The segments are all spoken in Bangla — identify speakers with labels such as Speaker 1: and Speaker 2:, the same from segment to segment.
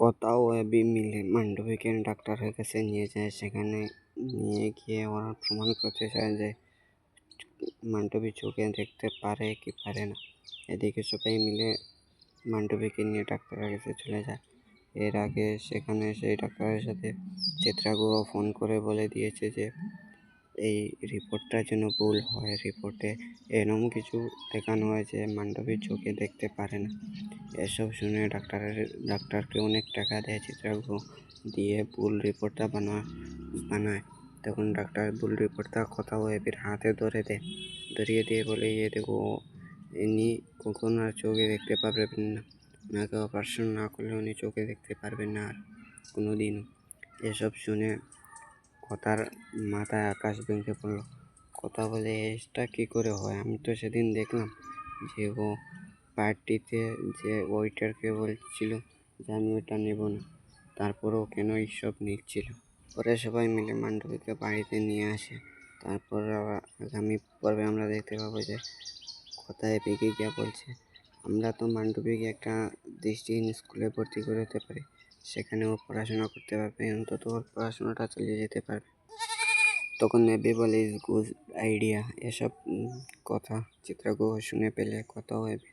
Speaker 1: কোথাও এবি মিলে মান্ডবিকে ডাক্তারের কাছে নিয়ে যায়, সেখানে নিয়ে গিয়ে ওরা প্রমাণ করতে চায় যে মান্ডবী চোখে দেখতে পারে কি পারে না। এদিকে সবাই মিলে মান্ডবীকে নিয়ে ডাক্তারের কাছে চলে যায়। এর আগে সেখানে সেই ডাক্তারের সাথে চিত্রাগুলো ফোন করে বলে দিয়েছে যে এই রিপোর্টটা যেন ভুল হয়। রিপোর্টে এরকম কিছু দেখানো হয়েছে মান্ডবী চোখে দেখতে পারে না। এসব শুনে ডাক্তারের ডাক্তারকে অনেক টাকা দেয় চিত্রাগুহ দিয়ে ভুল রিপোর্টটা বানা, বানায়। তখন ডাক্তার ভুল রিপোর্টটা কোথাও এবির হাতে ধরে দেয়। ধরিয়ে দিয়ে বলে ইয়ে দেখো, ইনি কখন আর চোখে দেখতে পারবেন না। ওনাকে অপারেশন না করলে উনি চোখে দেখতে পারবেন না আর কোনো দিনও এসব শুনে কথার মাথায় আকাশ ভেঙে পড়ল। কথা বলে এটা কী করে হয়? আমি তো সেদিন দেখলাম যে ও পার্টিতে যে ওয়েটারকে বলছিল যে আমি ওটা নেব না। তারপরেও কেন এইসব নিচ্ছিল? পরে সবাই মিলে মান্ডবীকে বাড়িতে নিয়ে আসে। তারপর আগামী পর্বে আমরা দেখতে পাবো যে কোথায় বেগে গিয়া বলছে, আমরা তো মান্ডবীকে একটা দৃষ্টিহীন স্কুলে ভর্তি করে দিতে পারি। সেখানে ও পড়াশোনা করতে পারবে, অন্তত ওর পড়াশোনাটা চালিয়ে যেতে পারবে। তখন নেবে বলে ইজ গুড আইডিয়া। এসব কথা, চিত্রগুহ শুনে পেলে কথাও এবে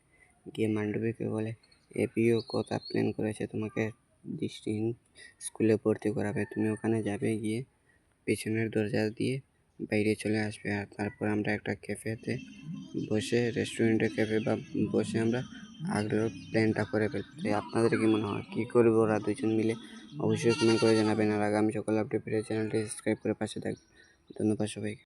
Speaker 1: গিয়ে মান্ডবীকে বলে এবিও কথা প্ল্যান করেছে? তোমাকে দৃষ্টিহীন স্কুলে ভর্তি করাবে। তুমি ওখানে যাবে গিয়ে পেছনের দরজা দিয়ে বাইরে চলে আসবে। আর তারপর আমরা একটা ক্যাফেতে বসে রেস্টুরেন্টে ক্যাফে বা বসে আমরা আগের প্ল্যানটা করে ফেলতে। আপনাদের কি মনে হয়? কী করব ওরা দুজন মিলে? অবশ্যই কমেন্ট করে জানাবেন। আর আগামী সকাল আপডেট পেতে চ্যানেলটি সাবস্ক্রাইব করে পাশে থাকবে ধন্যবাদ সবাইকে।